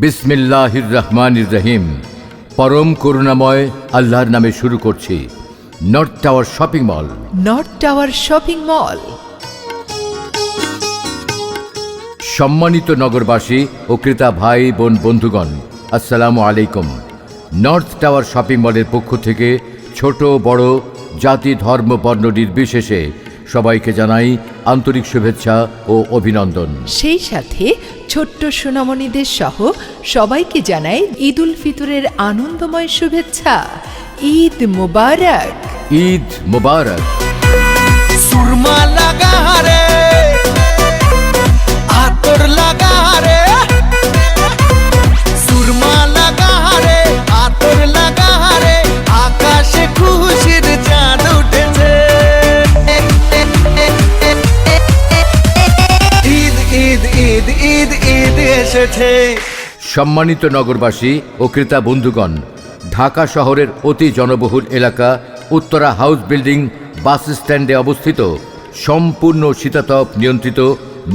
বিসমিল্লাহির রহমানির রহিম। পরম করুণাময় আল্লাহর নামে শুরু করছি north tower shopping mall. North tower shopping mall. সম্মানিত নগরবাসী ও ক্রেতা ভাই বোন বন্ধুগণ আসসালামু আলাইকুম। নর্থ টাওয়ার শপিং মলের পক্ষ থেকে ছোট বড় জাতি ধর্ম বর্ণ নির্বিশেষে সবাইকে জানাই আন্তরিক শুভেচ্ছা ও অভিনন্দন। সেই সাথে ছোট্ট সোনামণিদের সহ সবাইকে জানাই ঈদ উল ফিতরের আনন্দময় শুভেচ্ছা। ঈদ মুবারক। ঈদ মুবারক। সুরমা লাগা রে আতর লাগা সম্মানিত নগরবাসী ও ক্রেতা বন্ধুগণ ঢাকা শহরের অতি জনবহুল এলাকা উত্তরা হাউস বিল্ডিং বাস স্ট্যান্ডে অবস্থিত সম্পূর্ণ শীতাতপ নিয়ন্ত্রিত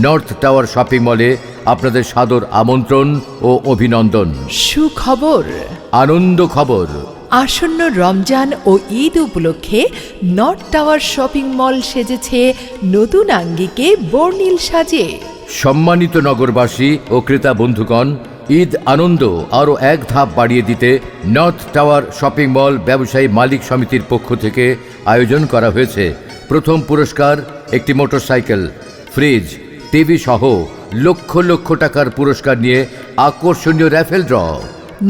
নর্থ টাওয়ার শপিং মলে আপনাদের সাদর আমন্ত্রণ ও অভিনন্দন। সুখবর। আনন্দ খবর। আসন্ন রমজান ও ঈদ উপলক্ষে নর্থ টাওয়ার শপিং মল সেজেছে নতুন আঙ্গিকে বর্ণিল সাজে। সম্মানিত নগরবাসী ও ক্রেতা বন্ধুগণ ঈদ আনন্দ আরও এক ধাপ বাড়িয়ে দিতে নর্থ টাওয়ার শপিং মল ব্যবসায়ী মালিক সমিতির পক্ষ থেকে আয়োজন করা হয়েছে। প্রথম পুরস্কার, একটি মোটরসাইকেল, ফ্রিজ, টিভি সহ লক্ষ লক্ষ টাকার পুরস্কার নিয়ে আকর্ষণীয় raffle draw.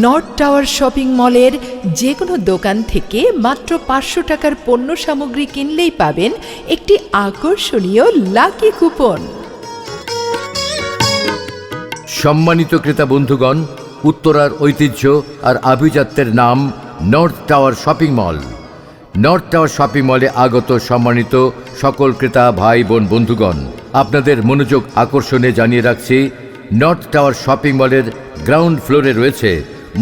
North tower shopping মলের যে কোনো দোকান থেকে মাত্র পাঁচশো টাকার পণ্য সামগ্রী কিনলেই পাবেন একটি আকর্ষণীয় লাকি কুপন। সম্মানিত ক্রেতা বন্ধুগণ, উত্তরার ঐতিহ্য আর আভিজাত্যের নাম north tower shopping mall. North tower shopping মলে আগত সম্মানিত সকল ক্রেতা, ভাই, বোন, বন্ধুগণ, আপনাদের মনোযোগ আকর্ষণে জানিয়ে রাখছি, নর্থ টাওয়ার শপিং মলের গ্রাউন্ড ফ্লোরে রয়েছে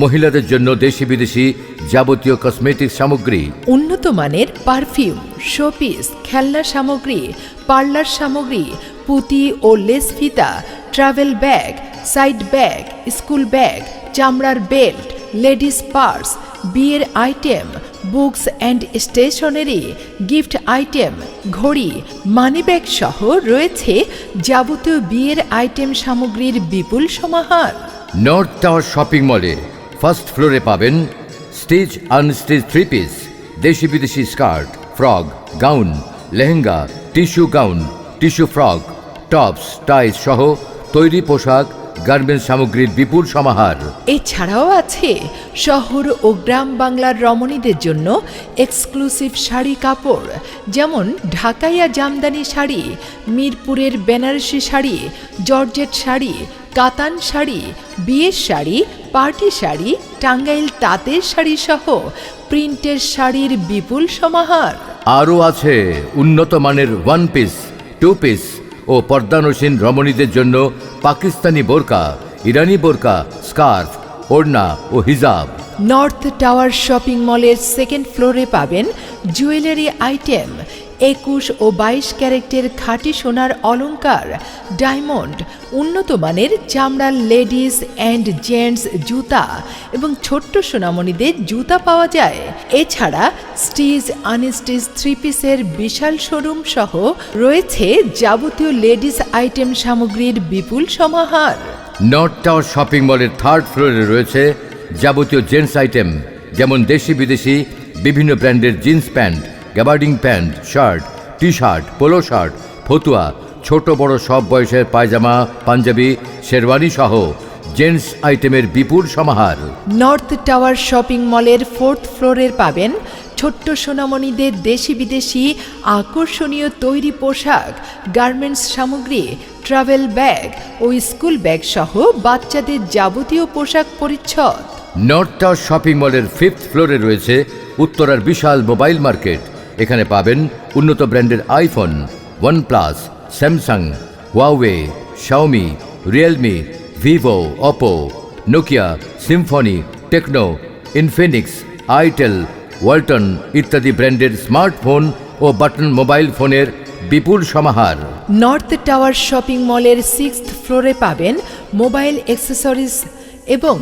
মহিলাদের জন্য দেশি বিদেশি যাবতীয় কসমেটিক সামগ্রী। উন্নত মানের পারফিউম, শোপিস খেলনা সামগ্রী, পার্লার সামগ্রী, পুঁতি ও লেস ফিতা travel bag side bag school bag চামড়ার বেল্ট লেডিস পার্স বিয়ের item books and stationery gift item ঘড়ি মানিব্যাগ সহ রয়েছে যাবতীয় বিয়ের আইটেম সামগ্রীর বিপুল সমাহার। নর্থ টাওয়ার শপিং মলে ফার্স্ট ফ্লোরে পাবেন স্টিচ আনস্টিচ থ্রি পিস দেশি বিদেশি skirt frock gown lehenga tissue gown tissue frock tops ties সহ তৈরি পোশাক গার্মেন্টস সামগ্রীর বিপুল সমাহার। এছাড়াও আছে শহর ও গ্রাম বাংলার রমণীদের জন্য এক্সক্লুসিভ শাড়ি কাপড় যেমন ঢাকাইয়া জামদানি শাড়ি মিরপুরের বেনারসি শাড়ি জর্জেট শাড়ি কাতান শাড়ি বিয়ের শাড়ি পার্টি শাড়ি টাঙ্গাইল তাঁতের শাড়ি সহ প্রিন্টের শাড়ির বিপুল সমাহার। আরও আছে উন্নত মানের ওয়ান পিস টু পিস ও পর্দানসীন রমণীদের জন্য পাকিস্তানি বোরকা, ইরানি বোরকা, স্কার্ফ, ওড়না ও হিজাব। নর্থ টাওয়ার শপিং মলের সেকেন্ড ফ্লোরে পাবেন জুয়েলারি আইটেম একুশ ও বাইশ ক্যারেক্টের খাঁটি সোনার অলংকার, ডায়মন্ড, উন্নত মানের চামড়ার লেডিস অ্যান্ড জেন্টস জুতা এবং ছোট্ট সোনামণিদের জুতা পাওয়া যায়। এছাড়া স্টিজ আনস্টিচ থ্রি পিসের বিশাল শোরুম সহ রয়েছে যাবতীয় লেডিস আইটেম সামগ্রীর বিপুল সমাহার। নর্থ টাওয়ার শপিং মলের থার্ড ফ্লোরে রয়েছে যাবতীয় জেন্টস আইটেম, যেমন দেশি বিদেশি বিভিন্ন ব্র্যান্ডের jeans pant gabardine pant shirt T shirt polo shirt ফতুয়া ছোট বড় সব বয়সের পায়জামা পাঞ্জাবি শেরওয়ানি সহ জেন্টস আইটেমের বিপুল সমাহার। নর্থ টাওয়ার শপিং মলের ফোর্থ ফ্লোরের পাবেন ছোট্ট সোনামণিদের দেশি বিদেশি আকর্ষণীয় তৈরি পোশাক গার্মেন্টস সামগ্রী ট্রাভেল ব্যাগ ও স্কুল ব্যাগ সহ বাচ্চাদের যাবতীয় পোশাক পরিচ্ছদ। নর্থ টাওয়ার শপিং মলের ফিফথ ফ্লোরে রয়েছে উত্তরার বিশাল মোবাইল মার্কেট। এখানে পাবেন উন্নত ব্র্যান্ডের iPhone, OnePlus, Samsung Huawei Xiaomi Realme Vivo Oppo Nokia Symphony Tecno Infinix itel Walton ইত্যাদি ব্র্যান্ডের স্মার্টফোন ও বাটন মোবাইল ফোনের বিপুল সমাহার। নর্থ টাওয়ার শপিং মলের সিক্সথ ফ্লোরে পাবেন মোবাইল অ্যাক্সেসরিজ এবং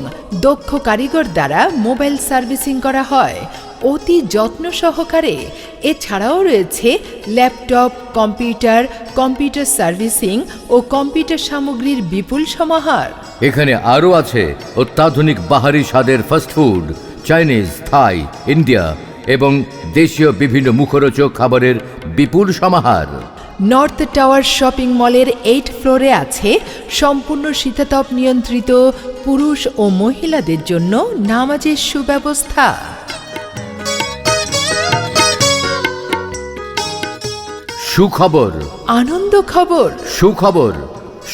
দক্ষ কারিগর দ্বারা মোবাইল সার্ভিসিং করা হয়। অতি যত্ন সহকারে। এছাড়াও রয়েছে ল্যাপটপ কম্পিউটার কম্পিউটার সার্ভিসিং ও কম্পিউটার সামগ্রীর বিপুল সমাহার। এখানে আরও আছে অত্যাধুনিক বাহারি স্বাদের ফাস্টফুড চাইনিজ থাই ইন্ডিয়া এবং দেশীয় বিভিন্ন মুখরোচক খাবারের বিপুল সমাহার। নর্থ টাওয়ার শপিং মলের এইট ফ্লোরে আছে সম্পূর্ণ শীতাতপ নিয়ন্ত্রিত পুরুষ ও মহিলাদের জন্য নামাজের সুব্যবস্থা। সুখবর। আনন্দ খবর। সুখবর।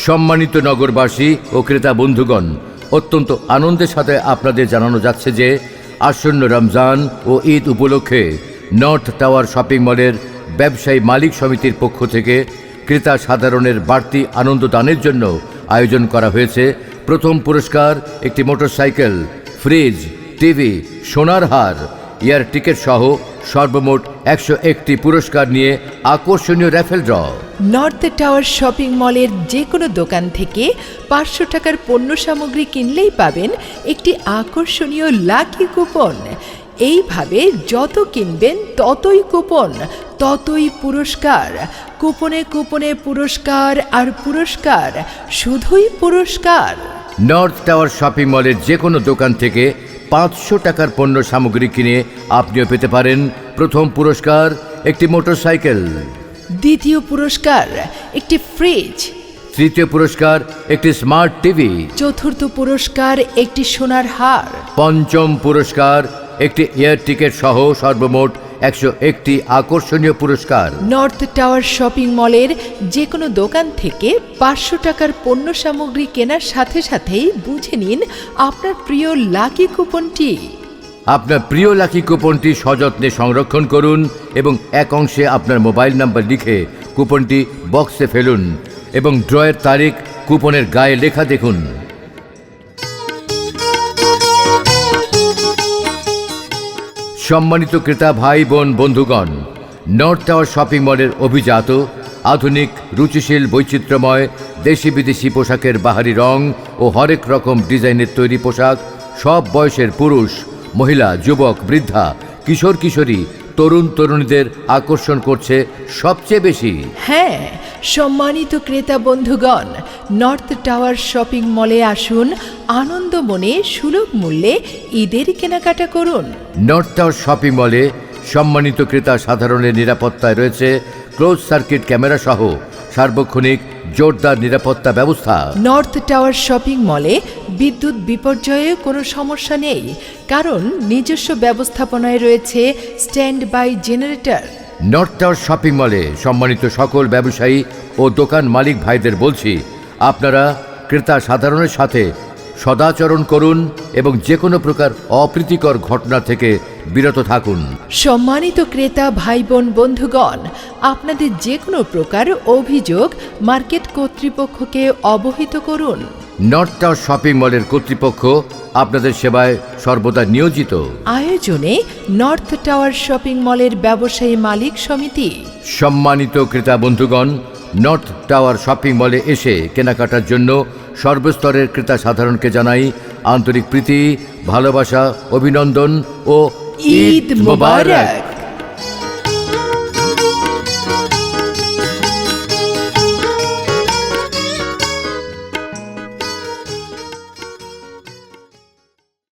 সম্মানিত নগরবাসী ও ক্রেতা বন্ধুগণ অত্যন্ত আনন্দের সাথে আপনাদের জানানো যাচ্ছে যে আসন্ন রমজান ও ঈদ উপলক্ষে নর্থ টাওয়ার শপিং মলের ব্যবসায়ী মালিক সমিতির পক্ষ থেকে ক্রেতা সাধারণের বাড়তি আনন্দ দানের জন্য আয়োজন করা হয়েছে। প্রথম পুরস্কার একটি মোটরসাইকেল ফ্রিজ টিভি সোনার হার এয়ার টিকিট সহ সর্বমোট একশো একটি পুরস্কার নিয়ে আকর্ষণীয় raffle draw. North tower shopping মলের যে কোনো দোকান থেকে পাঁচশো টাকার পণ্য সামগ্রী কিনলেই পাবেন একটি আকর্ষণীয় লাকি কুপন। এইভাবে যত কিনবেন ততই কুপন ততই পুরস্কার। কুপনে কুপনে পুরস্কার আর পুরস্কার শুধুই পুরস্কার। নর্থ টাওয়ার শপিং মলের যে কোনো দোকান থেকে পাঁচশো টাকার পণ্য সামগ্রী কিনে আপনিও পেতে পারেন প্রথম পুরস্কার একটি মোটরসাইকেল। দ্বিতীয় পুরস্কার একটি ফ্রিজ তৃতীয় পুরস্কার একটি স্মার্ট টিভি চতুর্থ পুরস্কার একটি সোনার হার। পঞ্চম পুরস্কার একটি এয়ার টিকিট সহ সর্বমোট একশো একটি আকর্ষণীয় পুরস্কার। নর্থ টাওয়ার শপিং মলের যে কোনো দোকান থেকে পাঁচশো টাকার পণ্য সামগ্রী কেনার সাথে সাথেই বুঝে নিন আপনার প্রিয় লাকি কুপনটি। আপনার প্রিয় লাকি কুপনটি সযত্নে সংরক্ষণ করুন এবং এক অংশে আপনার মোবাইল নাম্বার লিখে কুপনটি বক্সে ফেলুন এবং ড্রয়ের তারিখ কুপনের গায়ে লেখা দেখুন। সম্মানিত ক্রেতা ভাই বোন বন্ধুগণ, নর্থ টাওয়ার শপিং মলের অভিজাত, আধুনিক, রুচিশীল, বৈচিত্র্যময় দেশি বিদেশি পোশাকের বাহারি রং ও হরেক রকম ডিজাইনের তৈরি পোশাক, সব বয়সের পুরুষ, মহিলা, যুবক, বৃদ্ধা কিশোর কিশোরী তরুণ তরুণীদের আকর্ষণ করছে সবচেয়ে বেশি। হ্যাঁ সম্মানিত ক্রেতা বন্ধুগণ নর্থ টাওয়ার শপিং মলে আসুন আনন্দ মনে সুলভ মূল্যে ঈদের কেনাকাটা করুন। নর্থ টাওয়ার শপিং মলে সম্মানিত ক্রেতা সাধারণের নিরাপত্তায় রয়েছে ক্লোজ সার্কিট ক্যামেরা সহ সার্বক্ষণিক জোরদার নিরাপত্তা ব্যবস্থা। নর্থ টাওয়ার শপিং মলে বিদ্যুৎ বিপর্যয়ে কোনো সমস্যা নেই কারণ নিজস্ব ব্যবস্থাপনায় রয়েছে stand by generator. North tower shopping মলে সম্মানিত সকল ব্যবসায়ী ও দোকান মালিক ভাইদের বলছি আপনারা ক্রেতা সাধারণের সাথে সদাচরণ করুন এবং যে কোনো প্রকার অপ্রীতিকর ঘটনা থেকে বিরত থাকুন। সম্মানিত ক্রেতা ভাই বোন বন্ধুগণ আপনাদের যে কোনো প্রকার অভিযোগ মার্কেট কর্তৃপক্ষকে অবহিত করুন। নর্থ টাওয়ার শপিং মলের কর্তৃপক্ষ আপনাদের সেবায় সর্বদা নিয়োজিত। আয়োজনে নর্থ টাওয়ার শপিং মলের ব্যবসায়ী মালিক সমিতি। সম্মানিত ক্রেতা বন্ধুগণ নর্থ টাওয়ার শপিং মলে এসে কেনাকাটার জন্য সর্বস্তরের ক্রেতা সাধারণকে জানাই আন্তরিক প্রীতি ভালোবাসা অভিনন্দন ও ঈদ মোবারক।